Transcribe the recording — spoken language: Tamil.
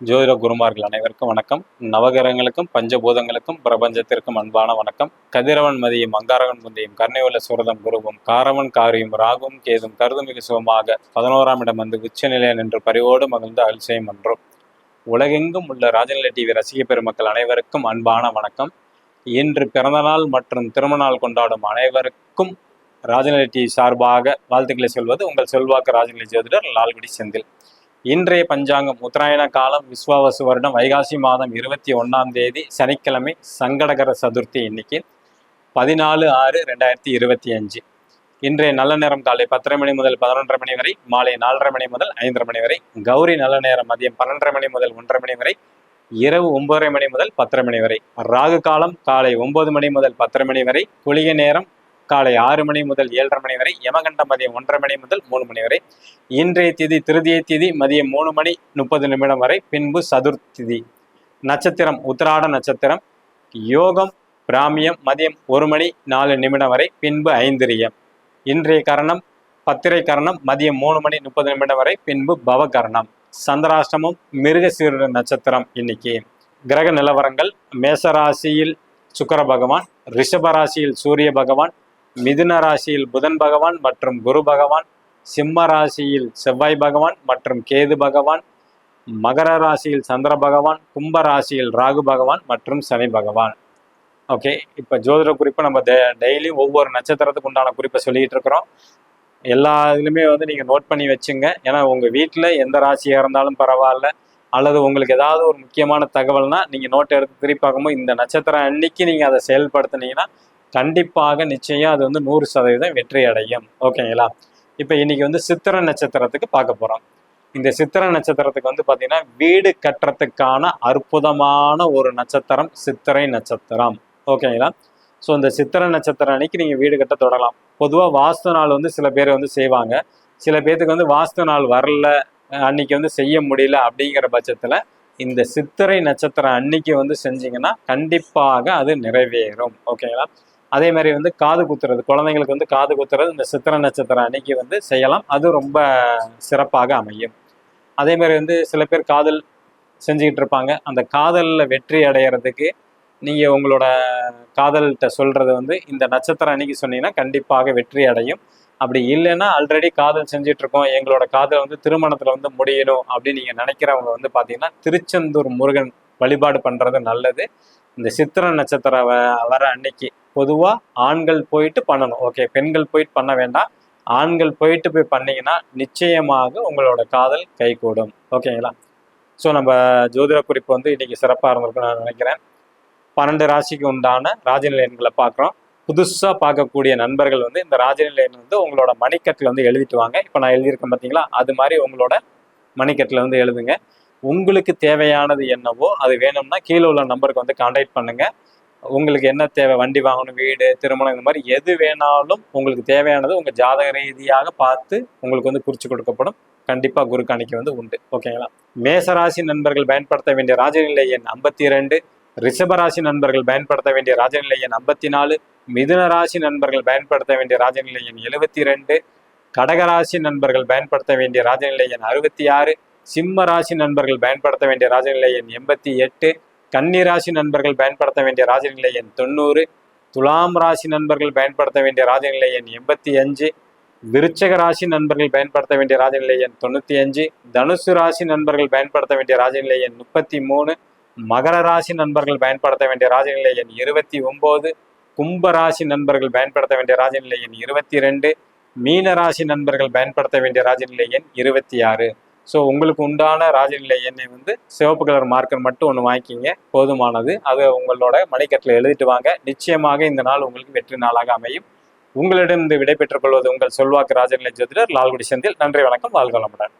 ஜோதிட குருமார்கள் அனைவருக்கும் வணக்கம். நவகிரகங்களுக்கும் பஞ்சபூதங்களுக்கும் பிரபஞ்சத்திற்கும் அன்பான வணக்கம். கதிரவன் மதியும் அங்காரவன் முந்தையும் கர்ணையுள்ள சுரதம் குருவும் காரவன் காரியும் ராகும் கேதும் கருதுமிகு சுகமாக பதினோராம் இடம் வந்து உச்ச நிலையம் என்று பரிவோடு மகிழ்ந்து அல்சயம் என்றும் உலகெங்கும் உள்ள ராஜநிலை டிவி ரசிக பெருமக்கள் அனைவருக்கும் அன்பான வணக்கம். இன்று பிறந்தநாள் மற்றும் திருமணநாள் கொண்டாடும் அனைவருக்கும் ராஜநிலை டிவி சார்பாக வாழ்த்துக்களை சொல்வது உங்கள் செல்வாக்கு ராஜநிலை ஜோதிடர் லால்குடி செந்தில். இன்றைய பஞ்சாங்கம் உத்தராயண காலம் விஸ்வாவசு வருடம் வைகாசி மாதம் இருபத்தி ஒன்றாம் தேதி சனிக்கிழமை சங்கடகர சதுர்த்தி இன்னைக்கு பதினாலு ஆறு ரெண்டாயிரத்தி இருபத்தி அஞ்சு. இன்றைய நல்ல நேரம் காலை பத்தரை மணி முதல் பதினொன்றரை மணி வரை மாலை நாலரை மணி முதல் ஐந்தரை மணி வரை கௌரி நல்ல நேரம் மதியம் பன்னெண்டரை மணி முதல் ஒன்றரை மணி வரை இரவு ஒன்பதரை மணி முதல் பத்தரை மணி வரை ராகு காலம் காலை ஒன்பது மணி முதல் பத்தரை மணி வரை குளிக நேரம் காலை ஆறு மணி முதல் ஏழரை மணி வரை யமகண்ட மதியம் ஒன்றரை மணி முதல் மூணு மணி வரை இன்றைய திதி திருதிய திதி மதியம் மூணு மணி முப்பது நிமிடம் வரை பின்பு சதுர்த்திதி. நட்சத்திரம் உத்திராட நட்சத்திரம் யோகம் பிராமியம் மதியம் ஒரு மணி நாலு நிமிடம் வரை பின்பு ஐந்திரியம். இன்றைய கரணம் பத்திரை கரணம் மதியம் மூணு மணி முப்பது நிமிடம் வரை பின்பு பவகரணம். சந்திராஷ்டமம் மிருகசீர நட்சத்திரம் இன்னைக்கு. கிரக நிலவரங்கள் மேசராசியில் சுக்கர பகவான் ரிஷபராசியில் சூரிய பகவான் மிதுன ராசியில் புதன் பகவான் மற்றும் குரு பகவான் சிம்ம ராசியில் செவ்வாய் பகவான் மற்றும் கேது பகவான் மகர ராசியில் சந்திர பகவான் கும்ப ராசியில் ராகு பகவான் மற்றும் சனி பகவான். ஓகே இப்போ ஜோதிட குறிப்பை நம்ம டெய்லி ஒவ்வொரு நட்சத்திரத்துக்கு உண்டான குறிப்பை சொல்லிட்டு இருக்கிறோம். எல்லா இதுலையுமே வந்து நீங்கள் நோட் பண்ணி வச்சுங்க. ஏன்னா உங்கள் வீட்டில் எந்த ராசியாக இருந்தாலும் பரவாயில்ல. அல்லது உங்களுக்கு ஏதாவது ஒரு முக்கியமான தகவல்னா நீங்கள் நோட் எடுத்து திருப்பி பார்க்கும்போது இந்த நட்சத்திரம் அன்னைக்கு நீங்கள் அதை செயல்படுத்துனீங்கன்னா கண்டிப்பாக நிச்சயம் அது வந்து நூறு சதவீதம் வெற்றி அடையும். ஓகேங்களா? இப்போ இன்னைக்கு வந்து சித்திர நட்சத்திரத்துக்கு பார்க்க போகிறோம் இந்த சித்திர நட்சத்திரத்துக்கு வந்து பார்த்தீங்கன்னா வீடு கட்டுறதுக்கான அற்புதமான ஒரு நட்சத்திரம் சித்திரை நட்சத்திரம். ஓகேங்களா? ஸோ இந்த சித்திர நட்சத்திரம் அன்னைக்கு நீங்கள் வீடு கட்ட தொடரலாம் பொதுவாக வாஸ்து நாள் வந்து சில பேர் வந்து செய்வாங்க. சில பேர்த்துக்கு வந்து வாஸ்து நாள் வரல அன்னைக்கு வந்து செய்ய முடியல அப்படிங்கிற பட்சத்தில் இந்த சித்திரை நட்சத்திரம் அன்னைக்கு வந்து செஞ்சீங்கன்னா கண்டிப்பாக அது நிறைவேறும். ஓகேங்களா? அதே மாதிரி வந்து காது குத்துறது குழந்தைங்களுக்கு வந்து காது குத்துறது இந்த சித்திர நட்சத்திரம் அன்னைக்கு வந்து செய்யலாம். அது ரொம்ப சிறப்பாக அமையும். அதே மாதிரி வந்து சில பேர் காதல் செஞ்சுக்கிட்டு இருப்பாங்க. அந்த காதலில் வெற்றி அடையிறதுக்கு நீங்கள் உங்களோட காதல்கிட்ட சொல்கிறது வந்து இந்த நட்சத்திரம் அன்னைக்கு சொன்னீங்கன்னா கண்டிப்பாக வெற்றி அடையும். அப்படி இல்லைன்னா ஆல்ரெடி காதல் செஞ்சிட்ருக்கோம் எங்களோட காதல் வந்து திருமணத்தில் வந்து முடியணும் அப்படின்னு நீங்கள் நினைக்கிறவங்க வந்து பார்த்தீங்கன்னா திருச்செந்தூர் முருகன் வழிபாடு பண்ணுறது நல்லது. இந்த சித்திர நட்சத்திரம் வ- வர அன்னைக்கு பொதுவாக ஆண்கள் போயிட்டு பண்ணணும். ஓகே பெண்கள் போயிட்டு பண்ண வேண்டாம். ஆண்கள் போயிட்டு போய் பண்ணீங்கன்னா நிச்சயமாக உங்களோட காதல் கைகூடும். ஓகேங்களா ஸோ நம்ம ஜோதிட குறிப்பு வந்து இன்னைக்கு சிறப்பாக இருந்திருக்குன்னு நான் நினைக்கிறேன். பன்னெண்டு ராசிக்கு உண்டான ராஜநிலை எண்களை பார்க்குறோம். புதுசாக பார்க்கக்கூடிய நண்பர்கள் வந்து இந்த ராஜநிலை எண் வந்து உங்களோட மணிக்கட்டில் வந்து எழுதிட்டு வாங்க. இப்போ நான் எழுதியிருக்கேன் பார்த்தீங்களா அது மாதிரி உங்களோட மணிக்கட்டில் வந்து எழுதுங்க. உங்களுக்கு தேவையானது என்னவோ அது வேணும்னா கீழே உள்ள நம்பருக்கு வந்து கான்டாக்ட் பண்ணுங்கள் உங்களுக்கு என்ன தேவை? வண்டி வாங்கணும் வீடு திருமணம் இந்த மாதிரி எது வேணாலும் உங்களுக்கு தேவையானது உங்கள் ஜாதக ரீதியாக பார்த்து உங்களுக்கு வந்து குறிச்சு கொடுக்கப்படும். கண்டிப்பாக குரு காணிக்கை வந்து உண்டு. ஓகேங்களா மேசராசி நண்பர்கள் பயன்படுத்த வேண்டிய ராஜநிலை எண் ஐம்பத்தி ரெண்டு ரிஷபராசி நண்பர்கள் பயன்படுத்த வேண்டிய ராஜநிலை எண் ஐம்பத்தி நாலு மிதுன ராசி நண்பர்கள் பயன்படுத்த வேண்டிய ராஜநிலை எண் எழுபத்தி ரெண்டு கடகராசி நண்பர்கள் பயன்படுத்த வேண்டிய ராஜநிலை எண் அறுபத்தி ஆறு சிம்ம ராசி நண்பர்கள் பயன்படுத்த வேண்டிய ராஜநிலை எண் எண்பத்தி எட்டு. கன்னி ராசி நண்பர்கள் பயன்படுத்த வேண்டிய ராஜநிலை எண் தொண்ணூறு துலாம் ராசி நண்பர்கள் பயன்படுத்த வேண்டிய ராஜநிலை எண் எண்பத்தி அஞ்சு விருச்சக ராசி நண்பர்கள் பயன்படுத்த வேண்டிய ராஜநிலை எண் தொண்ணூற்றி அஞ்சு தனுசு ராசி நண்பர்கள் பயன்படுத்த வேண்டிய ராஜநிலை எண் முப்பத்தி மூணு மகர ராசி நண்பர்கள் பயன்படுத்த வேண்டிய ராஜநிலை எண் இருபத்தி ஒம்பது கும்ப ராசி நண்பர்கள் பயன்படுத்த வேண்டிய ராஜநிலை எண் இருபத்தி ரெண்டு மீன ராசி நண்பர்கள் பயன்படுத்த வேண்டிய ராஜநிலை எண் இருபத்தி ஆறு. ஸோ உங்களுக்கு உண்டான ராஜநிலை எண்ணெய் வந்து சிவப்பு கலர் மார்க்கர் மட்டும் ஒன்று வாங்கிக்கிங்க. போதுமானது. அதை உங்களோட மணிக்கட்டில் எழுதிட்டு வாங்க. நிச்சயமாக இந்த நாள் உங்களுக்கு வெற்றி நாளாக அமையும். உங்களிடம் இந்த விடை பெற்றுக் கொள்வது உங்கள் சொல்வாக்கு ராஜநிலை ஜோதிடர் லால்குடி செந்தில். நன்றி வணக்கம். வாழ்க வளமுடன்.